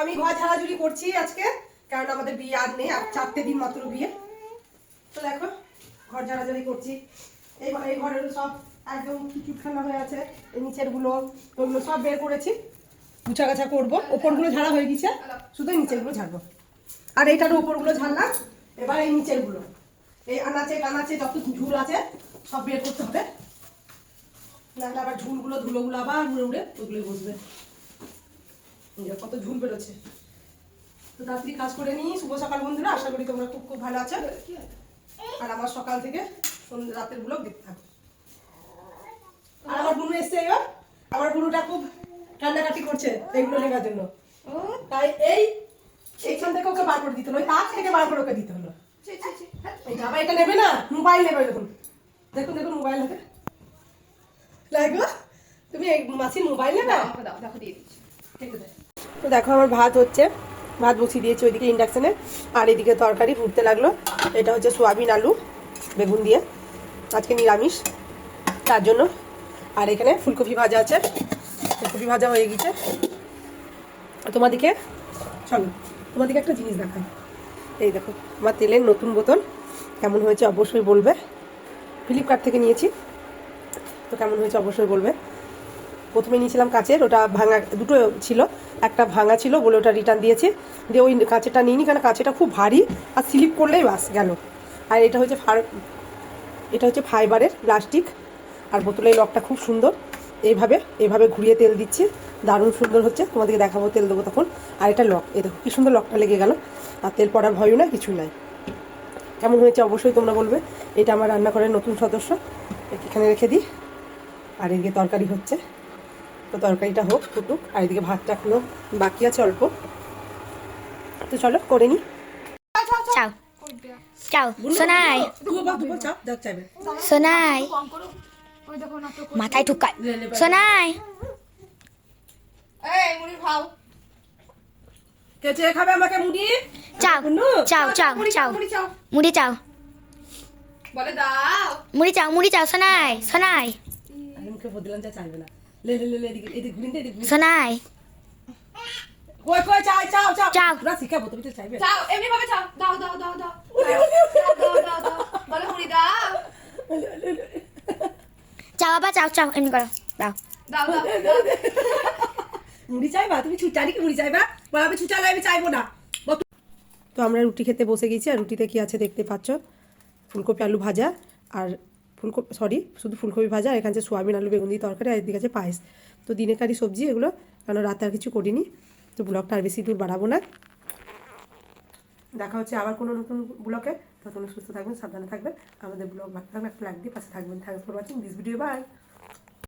আমি ঘর ঝাড়াঝুড়ি করছি আজকে, কারণ আমাদের বিয়ে আর নেই, আর চারটে দিন মাত্র বিয়ে। তো দেখো, ঘর ঝাড়াঝাড়ি করছি। এই এই ঘরের সব একদম চুটখানা হয়ে আছে, এই নিচেরগুলো ওগুলো সব বের করেছি। গুছা গাছা করব, ওপরগুলো ঝাড়া হয়ে গেছে, শুধু নিচেরগুলো ঝাড়বো। আর এইটার উপরগুলো ঝাড়লাম, এবার এই নিচেরগুলো। এই আনাচে কানাচে যত ঝুল আছে, সব বের করতে হবে। নাহলে আবার ঝুলগুলো, ধুলোগুলো আবার উড়ে উড়ে ওগুলোই বসবে। কত ঝুল বেরোচ্ছে। তো তাড়াতাড়ি কাজ করে নিই। শুভ সকাল বন্ধুরা আশা করি তোমরা খুব খুব ভালো আছো। আর আমার সকাল থেকে সন্ধ্যে রাতের ব্লগ দেখতে থাকো। আর আমার বুনু এসছে এবার। আমার বুনুটা খুব কান্নাকাটি করছে এগুলো লেখার জন্য। তাই এই এইখান থেকে ওকে বার করে দিতে হলো। ওই তাক থেকে বার করে ওকে দিতে হলো। আবার এটা নেবে না মোবাইল নেবে দেখুন। দেখুন দেখুন মোবাইল হবে লাগল তুমি মাসির মোবাইল নেবে? দেখো দিয়ে দিচ্ছি। ঠিক আছে তো দেখো আমার ভাত হচ্ছে। ভাত বসিয়ে দিয়েছি ওইদিকে ইন্ডাকশানে আর এদিকে তরকারি ফুটতে লাগল। এটা হচ্ছে সোয়াবিন আলু, বেগুন দিয়ে। আজকে নিরামিষ। তার জন্য। আর এখানে ফুলকপি ভাজা আছে। ফুলকপি ভাজা হয়ে গেছে। তোমাদিকে চলো তোমাদিকে একটা জিনিস দেখাই। এই দেখো, আমার তেলের নতুন বোতল কেমন হয়েছে অবশ্যই বলবে। ফ্লিপকার্ট থেকে নিয়েছি। তো কেমন হয়েছে অবশ্যই বলবে। প্রথমে নিয়েছিলাম কাচের, ওটা ভাঙা, দুটো ছিল, একটা ভাঙা ছিল বলে ওটা রিটার্ন দিয়েছে। দিয়ে ওই কাঁচেরটা নিইনি কারণ কাঁচেরটা খুব ভারী, আর স্লিপ করলেই বাস গেল। আর এটা হচ্ছে ফার, এটা হচ্ছে ফাইবারের প্লাস্টিক, আর বোতলের লকটা খুব সুন্দর। এইভাবে এইভাবে ঘুরিয়ে তেল দিচ্ছি। দারুণ সুন্দর হচ্ছে, তোমাদেরকে দেখাবো, তেল দেবো তখন। আর এটা লক এ দেখো, কি সুন্দর লকটা লেগে গেল। আর তেল পড়ার ভয়ও না কিছু নাই। কেমন হয়েছে অবশ্যই তোমরা বলবে। এটা আমার রান্নাঘরের নতুন সদস্য এখানে রেখে দিই। আর এদিকে তরকারি হচ্ছে। তো তরকারিটা হোক ফুটুক আর এদিকে ভাতটা এখনও বাকি আছে অল্প। তো চলো করে নি। চাও। চাও। সোনাই। চাইবে। সোনাই। কম করো ওই দেখো না তো মাথায় ঢুকায়। সোনাই। মুড়ি খাও। কে চেয়ে খাবে আমাকে মুড়ি? চাও চাও চাও মুড়ি চাও। মুড়ি চাও। মুড়ি চাও। বলে দাও। মুড়ি চাও মুড়ি চাও সোনাই সোনাই। মুখে বদলাম যা চাইবে না। লে লে লে লে এদিকে এদিকে ঘুরিন এদিকে ঘুরিন। সোনাই। কই কই চাই চাও চাও চাও। শিখাবো তুমি তো চাইবে। চাও এমনি ভাবে চাও দাও দাও দাও দাও। উলি, উলি, উলি। দাও দাও দাও। বলে মুড়ি দাও। উলি, উলি, উলি। চাও বাবা চাও চাও এমনি করো। দাও। দাও দাও দাও। মুড়ি চাইবা? তুমি ছুটারি কি মুড়ি চাইবা? বলে আমি ছুটালে আমি চাইব না। তো আমরা রুটি খেতে বসে গেছি আর রুটিতে কি আছে দেখতে পাচ্ছ? ফুলকপি আলু ভাজা আর ফুলকপি সরি শুধু ফুলকপি ভাজা আর এখানে সোয়াবিন, আলু, বেগুন দিয়ে তরকারি আর এদিকে আছে পায়েস। তো দিনে কারি সবজি এগুলো কেন রাতে আর কিছু করিনি, তো ব্লগটা আর বেশি দূর বাড়াবো না। দেখা হচ্ছে আবার কোনো নতুন ব্লকে ততক্ষণ সুস্থ থাকবেন, সাবধানে থাকবেন। আমাদের ব্লগ ভালো থাকবেন একটা লাইক দিয়ে পাশে থাকবেন। Thanks for watching this video bye